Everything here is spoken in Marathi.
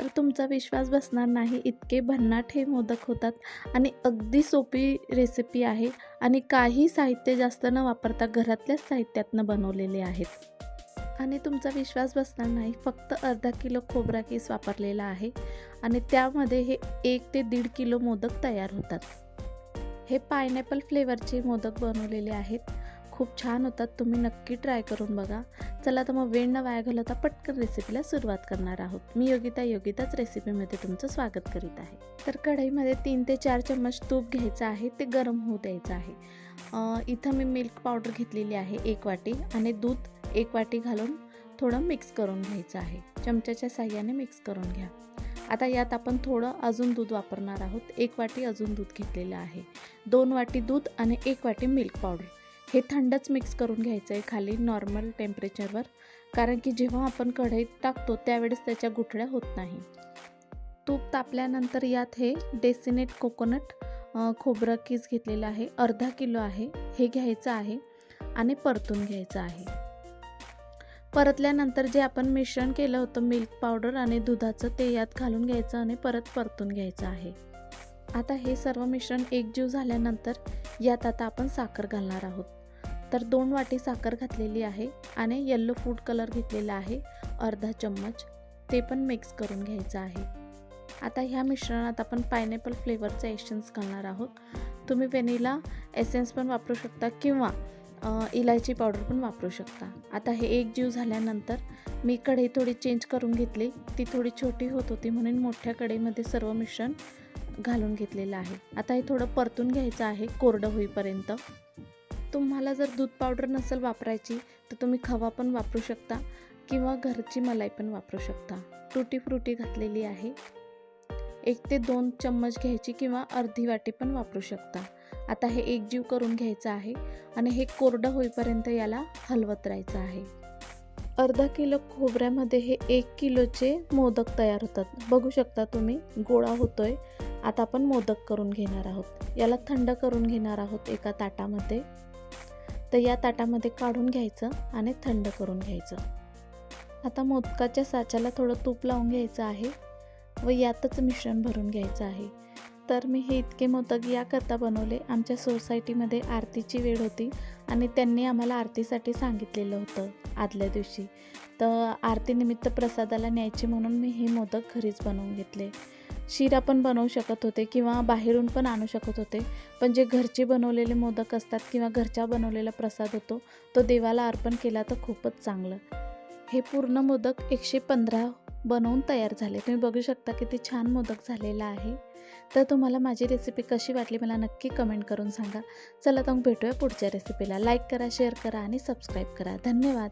तर तुमचा विश्वास बसणार नाही. इतके भन्नाट हे मोदक होतात. आणि अगदी सोपी रेसिपी आहे. आणि काही साहित्य जास्त न वापरता घरातल्याच साहित्यातनं बनवलेले आहेत. आणि तुमचा विश्वास बसणार नाही. फक्त अर्धा किलो खोबरा केस वापरलेला आहे. आणि त्यामध्ये हे एक ते दीड किलो मोदक तयार होतात. हे पायनॅपल फ्लेवरचे मोदक बनवलेले आहेत. खूप छान होतात तुम्ही नक्की ट्राय करून बघा. चला तर मग वेळ न वाया घालवता पटकन रेसिपीला सुरुवात करणार आहोत. मी योगिता योगिताच रेसिपीमध्ये तुमचं स्वागत करीत आहे. तर कढईमध्ये तीन ते चार चम्मच तूप घ्यायचं आहे ते गरम होऊ द्यायचं आहे. इथं मी मिल्क पावडर घेतलेली आहे एक वाटी आणि दूध एक वाटी घालून थोडं मिक्स करून घ्यायचं आहे. चमच्याच्या साह्याने मिक्स करून घ्या. आता यात आपण थोडं अजून दूध वापरणार आहोत. एक वाटी अजून दूध घेतलेलं आहे. दोन वाटी दूध आणि एक वाटी मिल्क पावडर हे थंडच मिक्स करून घ्यायचं आहे खाली नॉर्मल टेम्परेचरवर. कारण की जेव्हा आपण कढईत टाकतो त्यावेळेस त्याच्या गुठळ्या होत नाही. तूप तापल्यानंतर यात हे डेसिनेट कोकोनट खोबरं कीस घेतलेलं आहे अर्धा किलो आहे हे घ्यायचं आहे आणि परतून घ्यायचं आहे. परतल्यानंतर जे आपण मिश्रण केलं होतं मिल्क पावडर आणि दुधाचं ते यात घालून घ्यायचं आणि परत परतून घ्यायचं आहे. आता हे सर्व मिश्रण एकजीव झाल्यानंतर यात आता आपण साखर घालणार आहोत. तर दोन वाटी साखर घातलेली आहे आणि येल्लो फूड कलर घेतलेला आहे अर्धा चम्मच. ते पण मिक्स करून घ्यायचं आहे. आता ह्या मिश्रणात आपण पायनॅपल फ्लेवरचा एसेन्स घालणार आहोत. तुम्ही व्हॅनिला एसेन्स पण वापरू शकता किंवा इलायची पावडर पण वापरू शकता. आता हे एक जीव झाल्यानंतर मी कढई थोडी चेंज करून घेतली. ती थोडी छोटी होत होती म्हणून मोठ्या कढईमध्ये सर्व मिश्रण घालून घेतलेलं आहे. आता हे थोडं परतून घ्यायचं आहे कोरडं होईपर्यंत. तुम्हाला जर दूध पावडर नसेल वापरायची तर तुम्ही खवा पण वापरू शकता किंवा घरची मलाई पण वापरू शकता. टुटी फ्रुटी घातलेली आहे. एक ते दोन चम्मच घ्यायची किंवा अर्धी वाटी पण वापरू शकता. आता हे एकजीव करून घ्यायचं आहे आणि हे कोरडं होईपर्यंत याला हलवत राहायचं आहे. अर्धा किलो खोबऱ्यामध्ये हे एक किलोचे मोदक तयार होतात. बघू शकता तुम्ही गोळा होतोय. आता आपण मोदक करून घेणार आहोत. याला थंड करून घेणार आहोत एका ताटामध्ये. तर या ताटामध्ये काढून घ्यायचं आणि थंड करून घ्यायचं. आता मोदकाच्या साच्याला थोडं तूप लावून घ्यायचं आहे व यातच मिश्रण भरून घ्यायचं आहे. तर मी हे इतके मोदक याकरता बनवले. आमच्या सोसायटीमध्ये आरतीची वेळ होती आणि त्यांनी आम्हाला आरतीसाठी सांगितलेलं होतं आदल्या दिवशी. तर आरतीनिमित्त प्रसादाला न्यायची म्हणून मी हे मोदक घरीच बनवून घेतले. शिरा पण बनवू शकत होते किंवा बाहेरून पण आणू शकत होते. पण जे घरचे बनवलेले मोदक असतात किंवा घरच्या बनवलेला प्रसाद होतो तो देवाला अर्पण केला तर खूपच चांगलं. हे पूर्ण मोदक एकशे पंधरा बनवून तयार झाले. तुम्ही बघू शकता किती छान मोदक झालेला आहे. तर तुम्हाला माझी रेसिपी कशी वाटली मला नक्की कमेंट करून सांगा. चला तर मग भेटूया पुढच्या रेसिपीला लाईक करा शेअर करा आणि सबस्क्राईब करा. धन्यवाद.